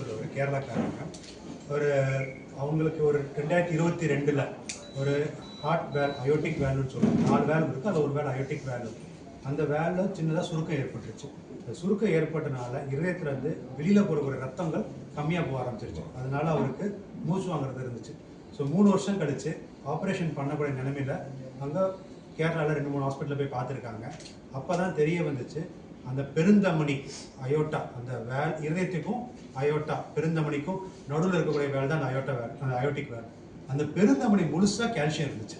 வயசு கேரளாக்காரங்க. ஒரு அவங்களுக்கு ஒரு ரெண்டாயிரத்தி இருபத்தி ரெண்டில் ஒரு ஹார்ட் வேல் அயோட்டிக் வேல்னு சொல்லுவாங்க. நாலு வேல் இருக்குது அதில் ஒரு வேல் அயோட்டிக் வேல் அந்த வேலில் சின்னதாக சுருக்கம் ஏற்பட்டுருச்சு. அந்த சுருக்கம் ஏற்பட்டனால இருதயத்துல இருந்து வெளியில் போகிற ரத்தங்கள் கம்மியாக போக ஆரம்பிச்சிருச்சு. அதனால அவருக்கு மூச்சு வாங்குறது இருந்துச்சு. ஸோ மூணு வருஷம் கழிச்சு ஆப்ரேஷன் பண்ணக்கூடிய நிலைமையில அங்கே கேரளாவில் ரெண்டு மூணு ஹாஸ்பிட்டலில் போய் பார்த்துருக்காங்க. அப்போ தான் தெரிய வந்துச்சு அந்த பெருந்தமணி அயோட்டா. அந்த வேல் இருதயத்துக்கும் அயோட்டா பெருந்தமணிக்கும் நடுவில் இருக்கக்கூடிய வேல் தான் அந்த அயோட்டா வேல் அந்த அயோட்டிக் வேல். அந்த பெருந்தமணி முழுசாக கால்சியம் இருந்துச்சு.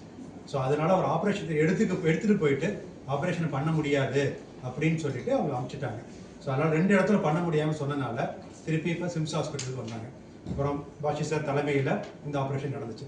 ஸோ அதனால் அவர் ஆப்ரேஷன் எடுத்துக்க எடுத்துகிட்டு போயிட்டு ஆப்ரேஷன் பண்ண முடியாது அப்படின்னு சொல்லிட்டு அவங்க அனுப்பிச்சிட்டாங்க ஸோ அதனால் ரெண்டு இடத்துல பண்ண முடியாமல் சொன்னனால திருப்பி இப்போ சிம்ஸ் ஹாஸ்பிட்டலுக்கு வந்தாங்க. அப்புறம் பாஷி சார் தலைமையில் இந்த ஆப்ரேஷன் நடந்துச்சு.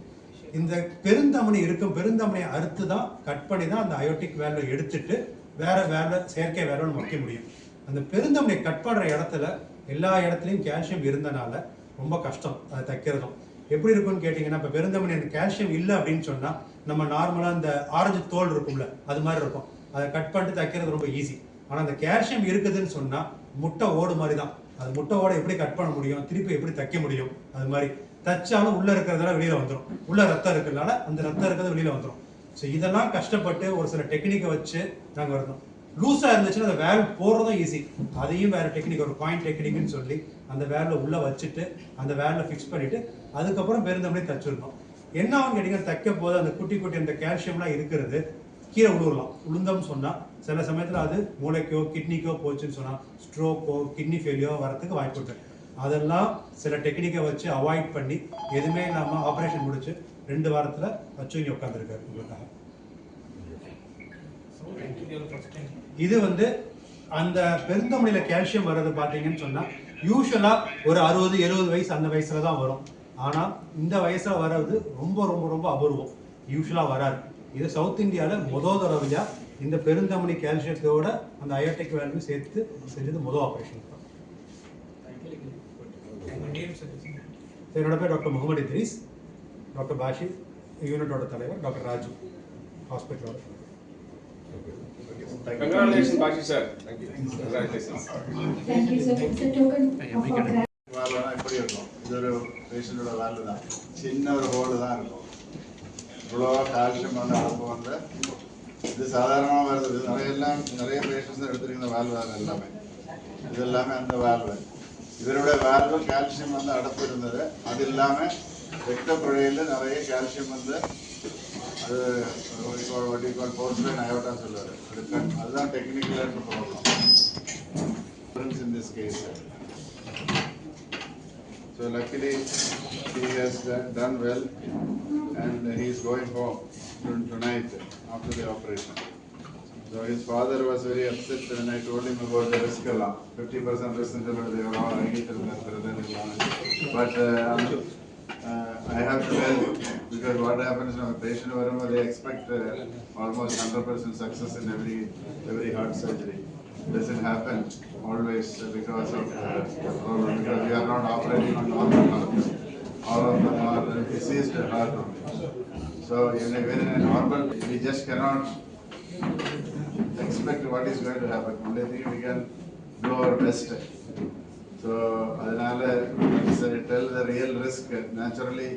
இந்த பெருந்தமணி இருக்கும் பெருந்தமணியை அறுத்து தான் கட் பண்ணி தான் அந்த அயோட்டிக் வேலை எடுத்துட்டு வேற வேலை செயற்கை வேலை வைக்க முடியும். அந்த பெருந்தமணி கட் பண்ணுற இடத்துல எல்லா இடத்துலையும் கால்சியம் இருந்தனால ரொம்ப கஷ்டம். அதை தைக்கிறதும். எப்படி இருக்கும்னு கேட்டிங்கன்னா இப்போ பெருந்தமணி அந்த கால்சியம் இல்லை அப்படின்னு சொன்னால் நம்ம நார்மலாக அந்த ஆரஞ்சு தோல் இருக்கும்ல அது மாதிரி இருக்கும். அதை கட் பண்ணிட்டு தைக்கிறது ரொம்ப ஈஸி ஆனால் அந்த கால்சியம் இருக்குதுன்னு சொன்னால் முட்டை ஓடு மாதிரி தான் அது முட்டை ஓட எப்படி கட் பண்ண முடியும்? திருப்பி எப்படி தைக்க முடியும்? அது மாதிரி. தைச்சாலும் உள்ளே இருக்கிறதெல்லாம் வெளியில் வந்துடும் உள்ள ரத்தம் இருக்கிறதுனால அந்த ரத்தம் இருக்கிறது வெளியில் வந்துடும் ஸோ இதெல்லாம் கஷ்டப்பட்டு ஒரு சில டெக்னிக்கை வச்சு நாங்கள் வரணும் லூஸாக இருந்துச்சுன்னா அந்த வேல் போடுறதும் ஈஸி அதையும் வேறு டெக்னிக் ஒரு பாயிண்ட் டெக்னிக்னு சொல்லி அந்த வேலில் உள்ளே வச்சுட்டு அந்த வேலில் ஃபிக்ஸ் பண்ணிவிட்டு அதுக்கப்புறம் பெருந்தமனே தச்சிருந்தோம் என்ன ஆகும் கேட்டீங்கன்னா தைக்க போது அந்த குட்டி குட்டி அந்த கால்சியம்லாம் இருக்கிறது கீழே விழுவலாம் உளுந்தம்னு சொன்னால் சில சமயத்தில் அது மூளைக்கோ கிட்னிக்கோ போச்சுன்னு சொன்னால் ஸ்ட்ரோக்கோ கிட்னி ஃபெயிலியோ வரத்துக்கு வாய்ப்பு இருக்கு அதெல்லாம் சில டெக்னிக்கை வச்சு அவாய்ட் பண்ணி எதுவுமே இல்லாமல் ஆப்ரேஷன் முடிச்சு ரெண்டு வாரத்தில் வச்சு இங்கே உட்காந்துருக்காரு உங்களுக்காக. இது வந்து அந்த பெருந்தமணியில கால்சியம் வர்றது பார்த்தீங்கன்னு சொன்னா யூஸ்வலா ஒரு அறுபது எழுபது வயசு அந்த வயசுல தான் வரும். ஆனா இந்த வயசுல வர்றது ரொம்ப ரொம்ப ரொம்ப அபூர்வம். யூஸ்வலா வராது. இது சவுத் இந்தியால முதல் தடவையா இந்த பெருந்தமணி கால்சியத்தோட அந்த அயோட்டிக் வேல்யூ சேர்த்து செஞ்சது முதல் ஆபரேஷன் என்னோட பேர் டாக்டர் முகமது இத்ரீஸ். டாக்டர் பாஷி யூனிட்டோட தலைவர் டாக்டர் ராஜு ஹாஸ்பிட்டலோட Congratulations, Bashi sir. Thank you. Congratulations. Thank you, sir. It's a token of our இப்படி இருக்கும் இது ஒரு பேஷண்டோட வேலை தான். சின்ன ஒரு ஹோல் தான் இருக்கும். இவ்வளோ கால்சியம் வந்து அளப்பு வந்து இது சாதாரணமாக வருது. நிறைய எல்லாம் நிறைய பேஷண்ட்ஸ் எடுத்துருக்கிற வேல்வு தான் எல்லாமே. இது எல்லாமே அந்த வேல்வு இவரோட வேல்வு கால்சியம் வந்து அடப்பு இருந்தது அது இல்லாமல் ரத்த குழையில் நிறைய கால்சியம் வந்து அது வட்டி கால் போர்ஸ்லைன் அயோட்டான்னு சொல்லுவார் அது கண் அதுதான் டெக்னிக்கலாக problem in this case So luckily, he has done done well and he is going home to- tonight after the operation. So his father was very upset when I told him about the risk alarm. Fifty percent risk until they were all eight and then But uh, uh, I have to tell because what happens a patient, wherever they expect uh, almost hundred percent success in every, every heart surgery. Doesn't happen always because of uh, the because we are not operating on normal heart. All of them are diseased heart. So in a, when in a normal, we just cannot expect what is going to happen. Only thing we can do our best. So அதனால say, tell the real risk, naturally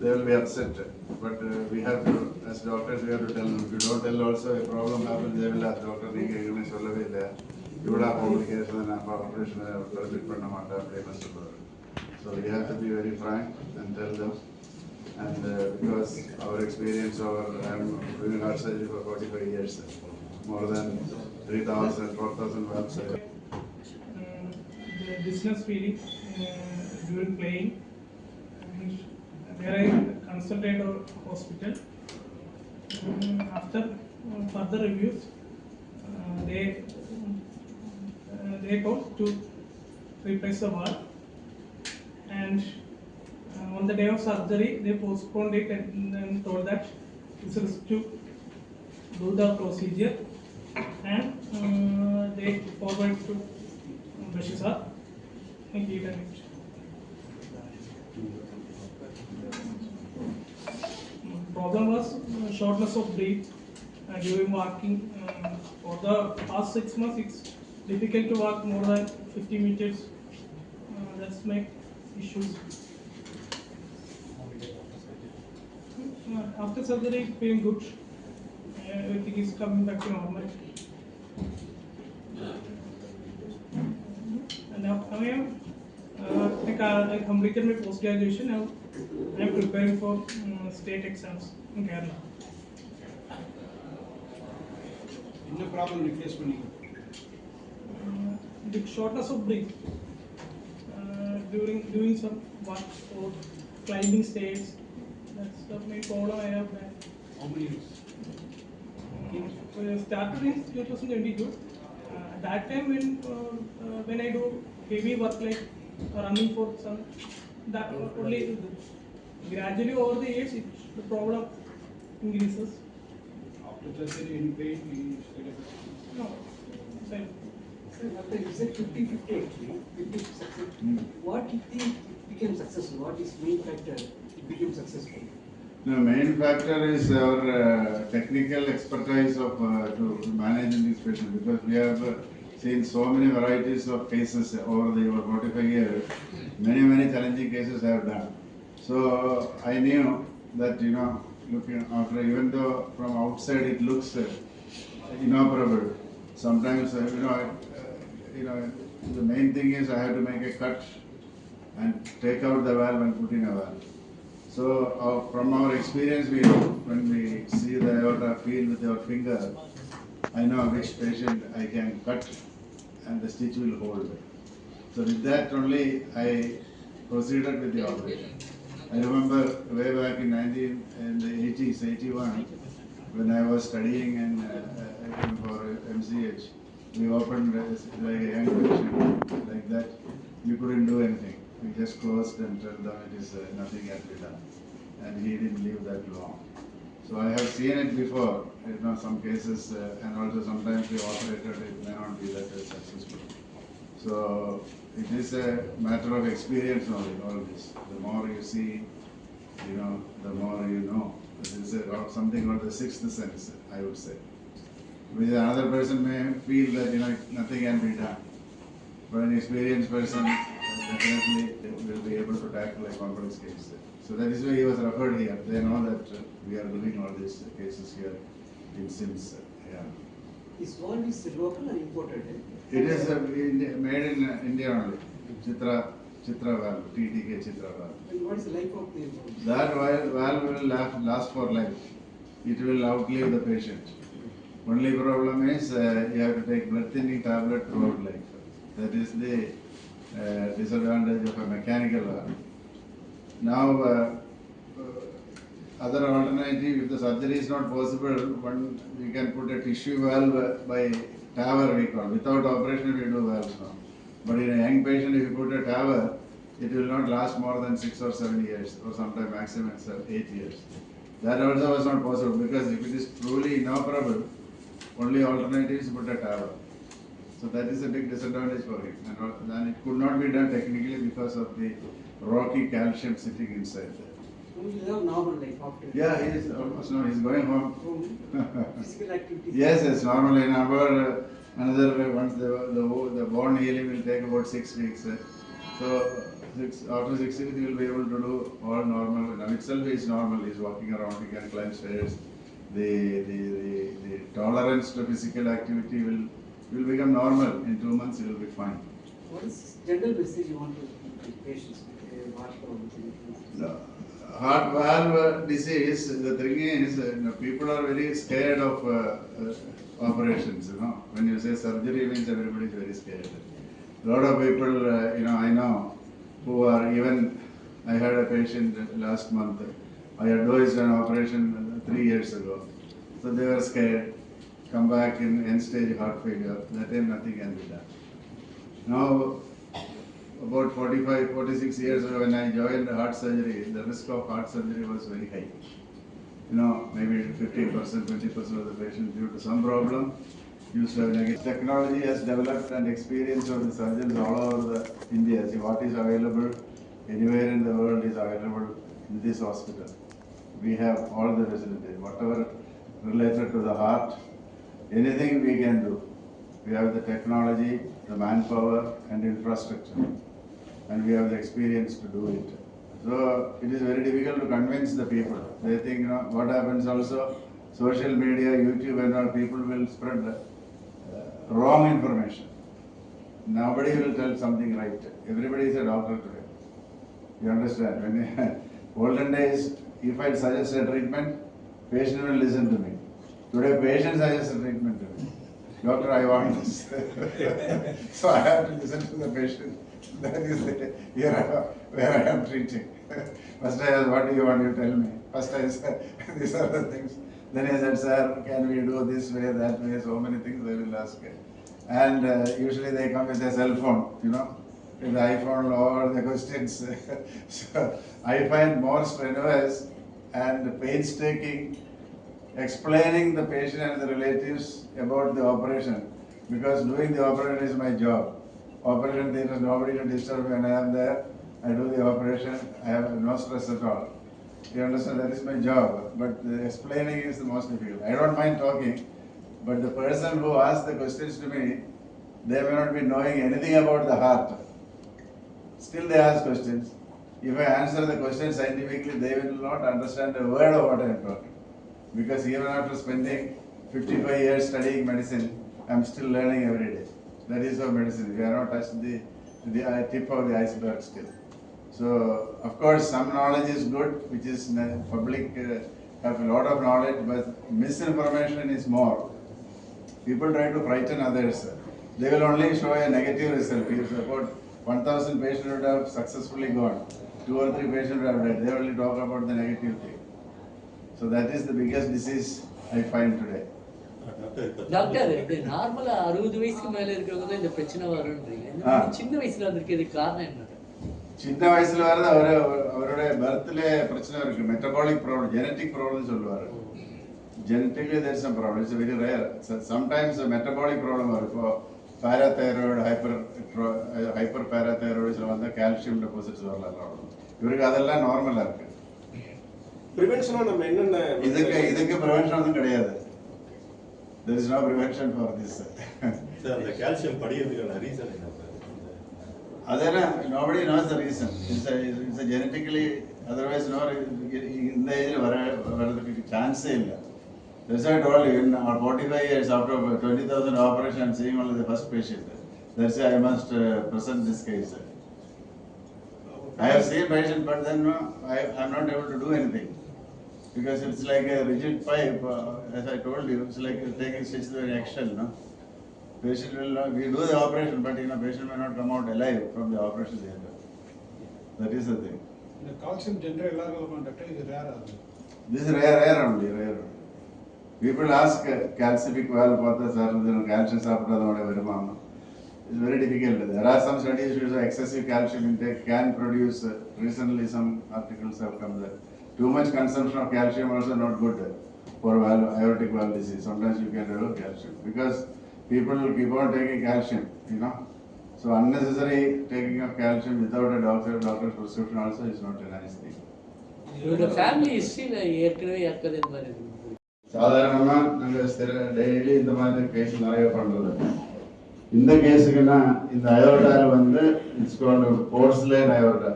they will be upset. But uh, we have to, as doctors, we have to tell them. If you don't tell also a problem happens, they will ask doctor நீங்க எதுவுமே சொல்லவே இல்லை. இவ்வளோ complication நான் operation permit பண்ண மாட்டேன் அப்படின்னு சொல்லுவார். So we have to be very frank and tell them. And uh, because our experience over, I'm doing heart surgery for forty-five years, more than three thousand, four thousand valves. I dizziness feeling uh, during playing. There I consulted our hospital. After uh, further reviews, uh, they they told to replace the valve. And uh, on the day of surgery, they postponed it and then told that it's risk to do the procedure and uh, they forward to Bashisa and give them it. Problem was uh, shortness of breath uh, during walking. Uh, for the past six months, it's difficult to walk more than 50 meters. Uh, that's my issues. Uh, After surgery, feeling good. Everything is coming back to normal. And now now I am, uh, like, uh, I completed my post graduation. Now I am preparing for um, state exams in Kerala. என்ன problem நீ face பண்ணீங்க Uh, the shortness of breath uh, during doing some work or climbing stairs. That's the main problem I have had. how many years Uh, started in 2022. Uh, at that time when uh, uh, when I do heavy work like running for some that only gradually over the years it, the problem increases. after surgery any pain you started No, so Sir, after you said 50 50 actually, 50 success. What if the it became successful? What is main factor it became successful? The main factor is our uh, technical expertise of uh, to managing these patients because we have uh, seen so many varieties of cases over the over 45 years. Many many challenging cases I have done. So I knew that you know looking after even though from outside it looks uh, inoperable. Sometimes uh, you know uh, you know the main thing is I have to make a cut and take out the valve and put in a valve. So from our experience, we know when we see the aorta feel with our finger, I know which patient I can cut and the stitch will hold. So with that only I proceeded with the operation. I remember way back in nineteen, in the eighties, eighty-one, when I was studying in, uh, uh, for MCH, we opened like a young patient, like that, we couldn't do anything. We just closed and told them it is, uh, nothing can be done. And he didn't live that long. So I have seen it before, you know, some cases, uh, and also sometimes we operated, it may not be that successful. So it is a matter of experience only, all this. The more you see, you know, the more you know. This is a- something called the sixth sense, I would say. With another person may feel that, you know, nothing can be done. But an experienced person definitely will be able to tackle a complex case. So that is why he was referred here. They know that uh, we are doing all these cases here in Sims. Yeah. This valve is local or imported? eh? It is uh, in- made in uh, India only. Chitra, Chitra valve, TTK Chitra valve. And what is the life of the valve? That valve, will last, last for life. It will outlive the patient. Only problem is uh, you have to take blood thinning tablet throughout life. That is the disadvantage of a mechanical valve. Now, uh, uh, other alternative, if the surgery is not possible, one, we can put a tissue valve uh, by TAVR we call. Without operation, we do valves now. But in a young patient, if you put a TAVR, it will not last more than six or seven years, or sometimes maximum eight years. That also was not possible, because if it is truly inoperable, only alternative is put a TAVR. So that is a big disadvantage for him, and al- then it could not be done technically because of the rocky calcium sitting inside there. Have normal life after? Yeah, he is almost now, he's going home. Home, Physical activity? Yes, yes, normally in about uh, another, uh, once the, the, the bone healing will take about six weeks. uh, So, six, after six weeks, he will be able to do all normal, now itself is normal, he's walking around, he can climb stairs. The, the, the, the tolerance to physical activity will, will become normal, in two months he will be fine. What is general message you want to give patients with heart problem? The heart valve disease, the thing is, uh, you know, people are very scared of uh, uh, operations, you know. When you say surgery means everybody is very scared. A lot of people, uh, you know, I know, who are even, I had a patient last month, I advised an operation three years ago. So they were scared, come back in end stage heart failure, that time nothing can be done. Now, about 45, 46 years ago, when I joined the heart surgery, the risk of heart surgery was very high. You know, maybe 15%, 20% of the patients due to some problem used to have negative. Technology has developed and experience of the surgeons all over the India. See, what is available anywhere in the world is available in this hospital. We have all the facilities, whatever related to the heart, anything we can do. We have the technology, the manpower and infrastructure. and we have the experience to do it. So it is very difficult to convince the people. They think, you know, what happens also, social media, YouTube and all, people will spread uh, wrong information. Nobody will tell something right. Everybody is a doctor today. You understand? When olden days, if I suggest a treatment, patient will listen to me. Today, patient suggests a treatment to me. Doctor, I want this. so I have to listen to the patient. That is the, here I- where I am treating. First I asked, what do you want you tell me? First I said, these are the things. Then I said, sir, can we do this way, that way, so many things they will ask. And uh, usually they come with a cell phone, you know, with the iPhone or the questions. so I find more strenuous and painstaking explaining the patient and the relatives about the operation because doing the operation is my job. Operation theatre, nobody to disturb when I am there. I do the operation, I have no stress at all. You understand, that is my job, but explaining is the most difficult. I don't mind talking, but the person who asks the questions to me, they may not be knowing anything about the heart. Still they ask questions. If I answer the question scientifically, they will not understand a word of what I am talking. Because even after spending fifty-five years studying medicine, I am still learning every day. That is how medicine, we are not touched the, the uh, tip of the iceberg still. So, of course, some knowledge is good, which is public, uh, have a lot of knowledge, but misinformation is more. People try to frighten others. They will only show a negative result. If about one thousand patients would have successfully gone, two or three patients would have died. They only talk about the negative thing. So that is the biggest disease I find today doctor இப்படி நார்மலா அறுபது வயசுக்கு மேல இருக்கிறவங்க இந்த பிரச்சனை வரும்ன்றீங்க சின்ன வயசுல வந்திருக்கு இதுக்கு காரணம் என்ன சின்ன வயசுல வரது அவரு அவருடைய பர்த்ல பிரச்சனை இருக்கு. மெட்டபாலிக் ப்ராப்ளம் ஜெனட்டிக் ப்ராப்ளம்னு சொல்லுவாரு. Genetically there's a problem it's very rare sometimes metabolic problem இருக்கும் ஹைப்பர் ഹൈപ്പർ ഹൈപ്പർ പാരാതൈറോയിഡ്സിൽ വന്ന കാൽഷ്യം ഡെപ്പോസിറ്റ്സ് വരല இவருக்கு அதெல்லாம் நார்மலா இருக்கு. ப்ரிவென்ஷனா நம்ம என்னென்ன இதுக்கு இதுக்கு ப்ரிவென்ஷன் ஒன்றும் கிடையாது there is no prevention for this sir அந்த கால்சியம் படிக்கிறதுக்கான ரீசன் என்ன சார் அதெல்லாம் the reason. It's a, it's a genetically, otherwise no, இந்த ஏஜில் வர வரதுக்கு சான்ஸே இல்லை. That's why I told you, in our forty-five years after twenty thousand operation, I'm seeing only the first patient. That's why I must uh, present this case. I have seen patient, but then no, I, I'm not able to do anything. Because it's like a rigid pipe, uh, as I told you, it's like taking stitch through an eggshell, no? Patient will not, we do the operation, but you know, patient may not come out alive from the operation theatre. That is the thing. இந்த calcium general எல்லாருக்கும் doctor இது rare ஆகுது This is rare, rare only, rare. only. People ask uh, calcific valve பார்த்தா sir வந்து calcium சாப்பிட்டா அதோட வருமானம் It's very difficult. There are some studies which show excessive calcium intake can produce, uh, recently some articles have come that too much consumption of calcium also not good for valve, aortic valve disease. Sometimes you can develop calcium because people will keep on taking calcium, you know. So unnecessary taking of calcium without a doctor, doctor's prescription also is not a nice thing. இவரோட family ஹிஸ்டரியில ஏற்கனவே யாருக்காவது இந்த மாதிரி இருக்கு சாதாரணமா நாங்க ஸ்திர daily இந்த மாதிரி கேஸ் நிறைய பண்றது இந்த கேஸுக்குன்னா இந்த அயோட்டால வந்து இட்ஸ் கால்டு போர்ஸ்லேன் அயோட்டா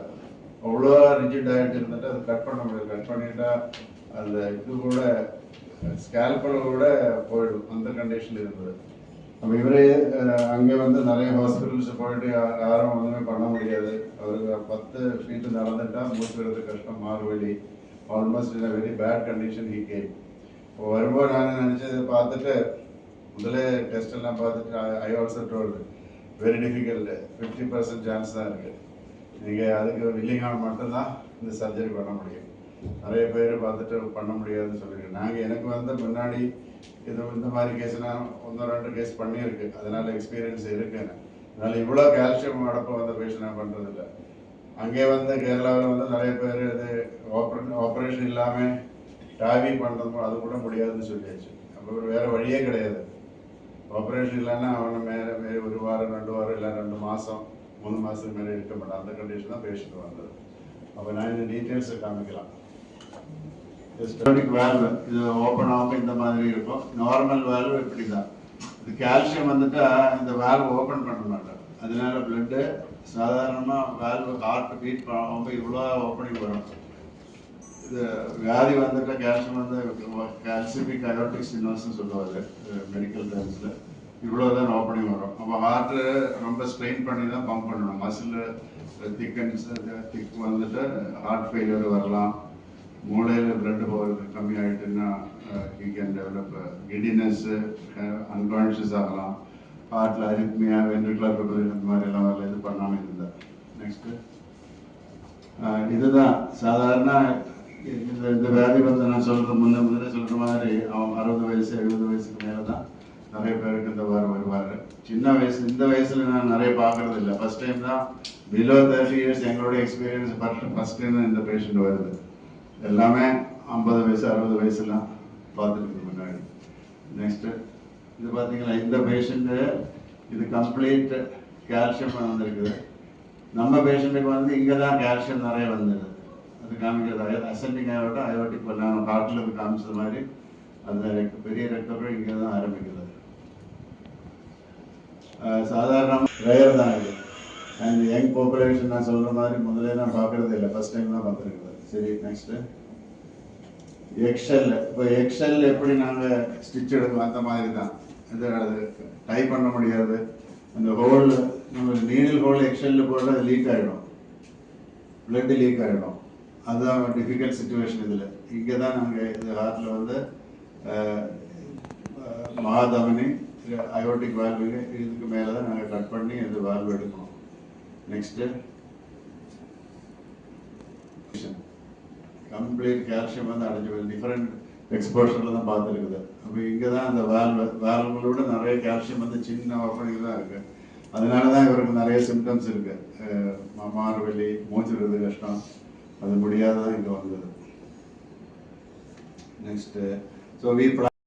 அவ்வளோ ரிஜிட் ஆகிட்டு இருந்துட்டு அதை கட் பண்ண முடியாது. கட் பண்ணிட்டா அந்த இது கூட ஸ்கேல்பில் கூட போயிடும். அந்த கண்டிஷன் இருந்தது. நம்ம இவரே அங்கே வந்து நிறைய ஹாஸ்பிட்டல்ஸ் போயிட்டு யாரும் ஒன்றுமே பண்ண முடியாது. அவருக்கு பத்து ஃபீட்டு நடந்துட்டா மூச்சு விடுறது கஷ்டம் மாறுவழி almost in very bad condition he came இப்போ வரும்போது நான் நினச்சதை பார்த்துட்டு முதலே டெஸ்ட் எல்லாம் பார்த்துட்டு I also told very difficult fifty percent chance தான் இருக்குது நீங்கள் அதுக்கு வில்லிங்கான மட்டும்தான் இந்த சர்ஜரி பண்ண முடியும். நிறைய பேர் பார்த்துட்டு பண்ண முடியாதுன்னு சொல்லியிருக்கேன் நாங்கள் எனக்கு வந்து முன்னாடி இது இந்த மாதிரி கேஸ்னால் ஒன்று ரெண்டு கேஸ் பண்ணியிருக்கு. அதனால் எக்ஸ்பீரியன்ஸ் இருக்குன்னு அதனால் இவ்வளோ கால்சியம் அடப்பு வந்த பேஷண்ட் நான் பண்ணுறதில்ல அங்கே வந்து கேரளாவில் வந்து நிறைய பேர் இது ஆப்ரே ஆப்ரேஷன் இல்லாமல் டாவி பண்ணுறது அது கூட முடியாதுன்னு சொல்லியாச்சு. அப்போ வேறு வழியே கிடையாது. ஆப்ரேஷன் இல்லைன்னா அவனை மேலே மே ஒரு வாரம் ரெண்டு வாரம் இல்லை ரெண்டு மாதம் மூணு மாதத்துக்கு மேலே இருக்க மாட்டேன் அந்த கண்டிஷன் தான் பேஷண்ட் வந்தது அப்போ நான் இந்த டீட்டெயில்ஸை காமிக்கலாம் ஸ்டோனிக் வேல்வ் இது ஓப்பன் ஆகும் இந்த மாதிரி இருக்கும் நார்மல் வேல்வ் இப்படி தான் இது கால்சியம் வந்துட்டு இந்த வேல்வ் ஓப்பன் பண்ண மாட்டேன் அதனால பிளட்டு சாதாரணமாக வேல்வு ஹார்ட் பீட் ஆகும்போது இவ்வளோ ஓப்பனிங் வரும் இது வியாதி வந்துட்டு கால்சியம் வந்து கால்சியமிக் அயோட்டிக் ஸ்டினோஸ்னு சொல்லுவார் மெடிக்கல் டேர்ம்ஸில் இவ்வளோ தான் பண்ணி வரும். அப்போ ஹார்ட்டு ரொம்ப ஸ்ட்ரெயின் பண்ணி தான் பம்ப் பண்ணணும் மசில் திக்கன்ஸ் திக் வந்துட்டு ஹார்ட் ஃபெயிலியர் வரலாம். மூளையில் பிளட் போகிறது கம்மி ஆகிட்டுன்னா you can develop giddiness unconscious ஆகலாம். ஹார்ட்டில் அரித்மியா வென்ட்ரிகுலர் ஃபெபிரில் இந்த மாதிரி எல்லாம் வரல. இது பண்ணாமல் இருந்தால் நெக்ஸ்ட்டு இதுதான். சாதாரண இந்த இந்த வியாதி வந்து நான் சொல்கிற முன்ன முதல்ல சொல்கிற மாதிரி அவன் அறுபது வயசு எழுபது வயசுக்கு மேலே தான் நிறைய பேருக்கு இந்த வாரம் வருவார். சின்ன வயசு இந்த வயசில் நான் நிறைய பார்க்கறது இல்லை. ஃபர்ஸ்ட் டைம் தான் பிலோ தேர்ட்டி இயர்ஸ் எங்களுடைய எக்ஸ்பீரியன்ஸ் ஃபர்ஸ்ட் டைம் இந்த பேஷண்ட் வருது. எல்லாமே ஐம்பது வயசு அறுபது வயசுலாம் பார்த்துருக்கு முன்னாடி. நெக்ஸ்ட்டு இது பார்த்தீங்களா இந்த பேஷண்ட்டு இது கம்ப்ளீட் கால்சியம் வந்திருக்குது. நம்ம பேஷண்ட்டுக்கு வந்து இங்கே தான் கால்சியம் நிறைய வந்தது அது காமிக்கிறது அசெண்டிங் ஆகட்டும் அயோட்டிக் பண்ணாங்க காட்டில் காமிச்சது மாதிரி அந்த ரத்த- பெரிய ரத்தப்பழம் இங்கே தான் ஆரம்பிக்கிறது சாதாரண ரேர் தான் இது. அண்ட் யங் பாப்புலேஷன் நான் சொல்கிற மாதிரி முதல்ல நான் பார்க்கறது இல்லை. ஃபர்ஸ்ட் டைம் தான் பார்த்துருக்குறது சரி நெக்ஸ்ட்டு எக்ஸல் இப்போ எக்ஸல் எப்படி நாங்கள் ஸ்டிச் எடுக்கணும்? அந்த மாதிரி தான். இது அது டை பண்ண முடியாது. அந்த ஹோல் நம்ம நீடில் ஹோல் எக்ஸலில் போட அது லீக் ஆகிடும் பிளட் லீக் ஆகிடும் அதுதான் டிஃபிகல்ட் சுச்சுவேஷன் இதில். இங்கே தான் நாங்கள் இது ஹார்ட்டில் வந்து அஹ், அஹ், அயோட்டிக் வால்வு இதுக்கு மேலே தான் நாங்கள் கட் பண்ணி இது வால்வு எடுக்கணும். நெக்ஸ்ட்டு கம்ப்ளீட் கால்சியம் வந்து அடைஞ்சு போய் டிஃப்ரெண்ட் எக்ஸ்போஷரில் தான் பார்த்துருக்குது. அப்போ இங்கே தான் அந்த வேல்வு வேல்வுகளோட நிறைய கால்சியம் வந்து சின்ன ஓப்பனிங் தான் இருக்குது அதனால தான் இவருக்கு நிறைய சிம்டம்ஸ் இருக்குது மாறு வலி மூச்சுறது கஷ்டம். அது முடியாத தான் இங்கே வந்தது. Next so we